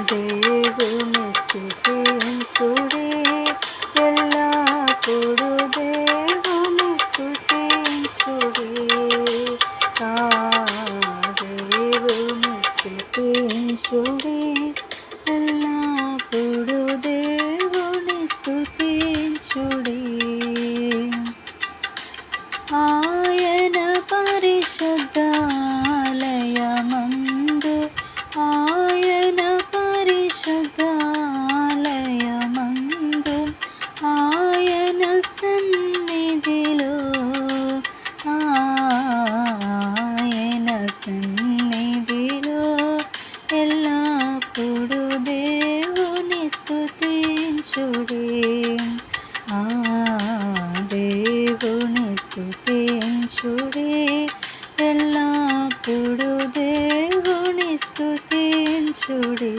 దేవుని స్థుతించుడి. ఎల్లప్పుడు దేవుని స్థుతించుడి. దేవుని స్థుతించుడి. ఎల్లప్పుడు దేవుని స్థుతించుడి. ఆయన పరిశుద్ధ ఆ దేవుని స్థుతించుడి ఎల్లప్పుడు దేవుని స్థుతించుడి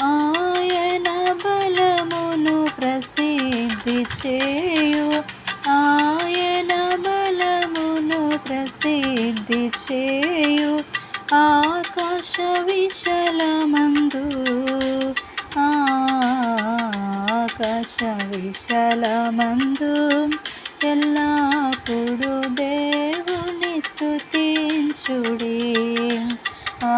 ఆయన బలమును ప్రసిద్ధి చేయు. ఆయన బలమును ప్రసిద్ధి చేయు. ఆ ఆకాశ విశలమందు ఆకాశ విశలమందు ఎల్లప్పుడు దేవుని స్థుతించుడి ఆ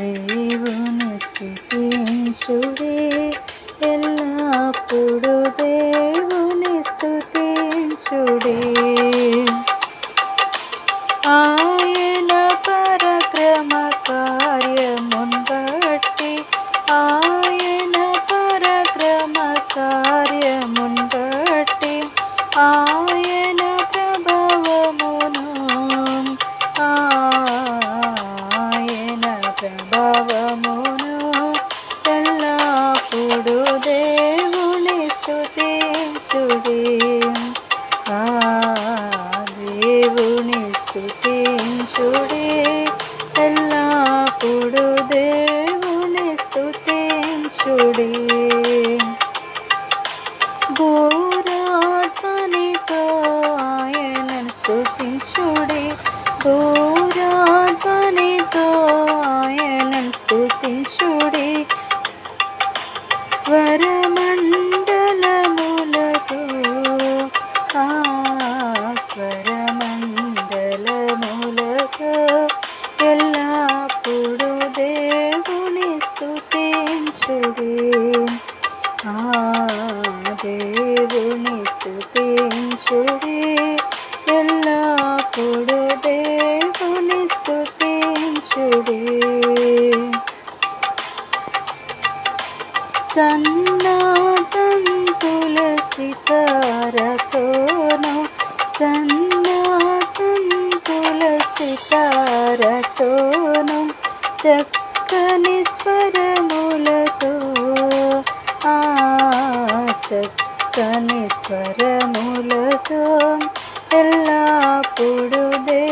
దేవుని స్థుతించుడి ఎల్లప్పుడు ప్రభావమును ఎల్లప్పుడు దేవుని స్థుతించుడి దేవుని స్థుతించుడి ఎల్లప్పుడు దేవుని స్థుతించుడి ఘోరాధ్వనితో ఆయనను స్థుతించుడి ఘోరాధ్వనితో ఆయన స్థుతించుడి స్వరమండలములతో ఆ స్వరమండలములతో ఎల్లప్పుడు దేవుని స్థుతించుడి ఆ దేవుని స్థుతించుడి ఎల్లప్పుడు సన్నాతంతుల సితారతోను సన్నాతంతుల సితారతోను చక్కని స్వరములతో ఆ చక్కని స్వరములతో ఎల్లప్పుడూ దే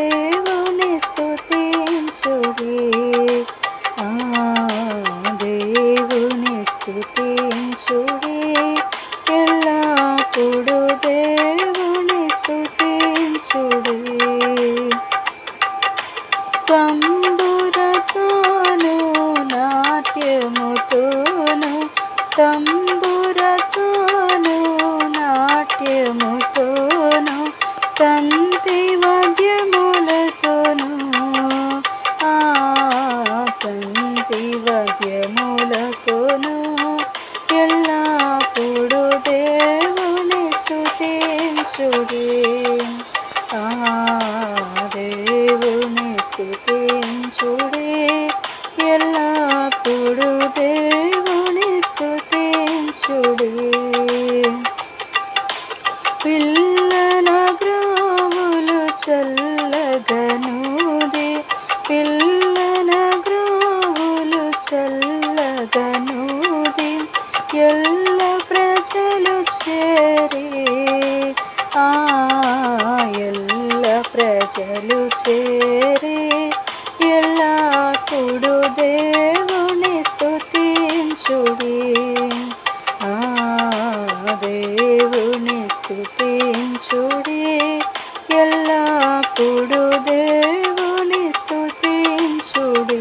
ఎప్పుడు దేవుని స్థుతించుడి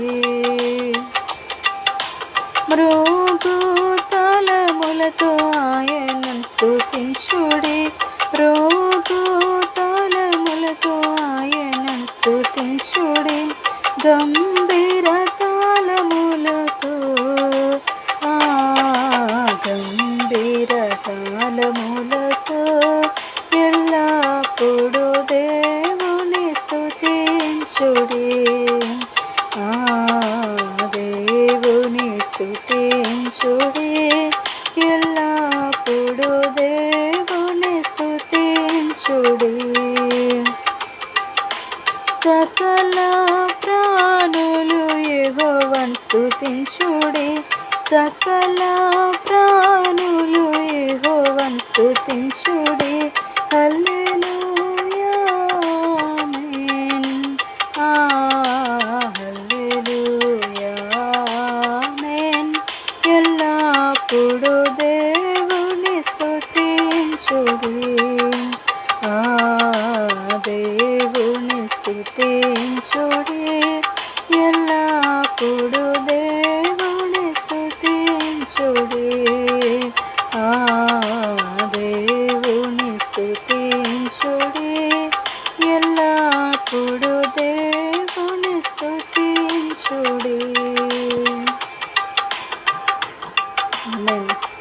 మృగు తలములతో ఆయన స్థుతించుడి మృగు తలములతో ఆయన స్థుతించుడి గంభీర తాళములతో గంభీర తాళముల స్థుతించుడే. ఎల్లప్పుడు దేవుని స్థుతించుడే. సకల ప్రాణులు యహోవన్ స్థుతించుడే. సకల ప్రాణులు యహోవన్ స్థుతించుడే.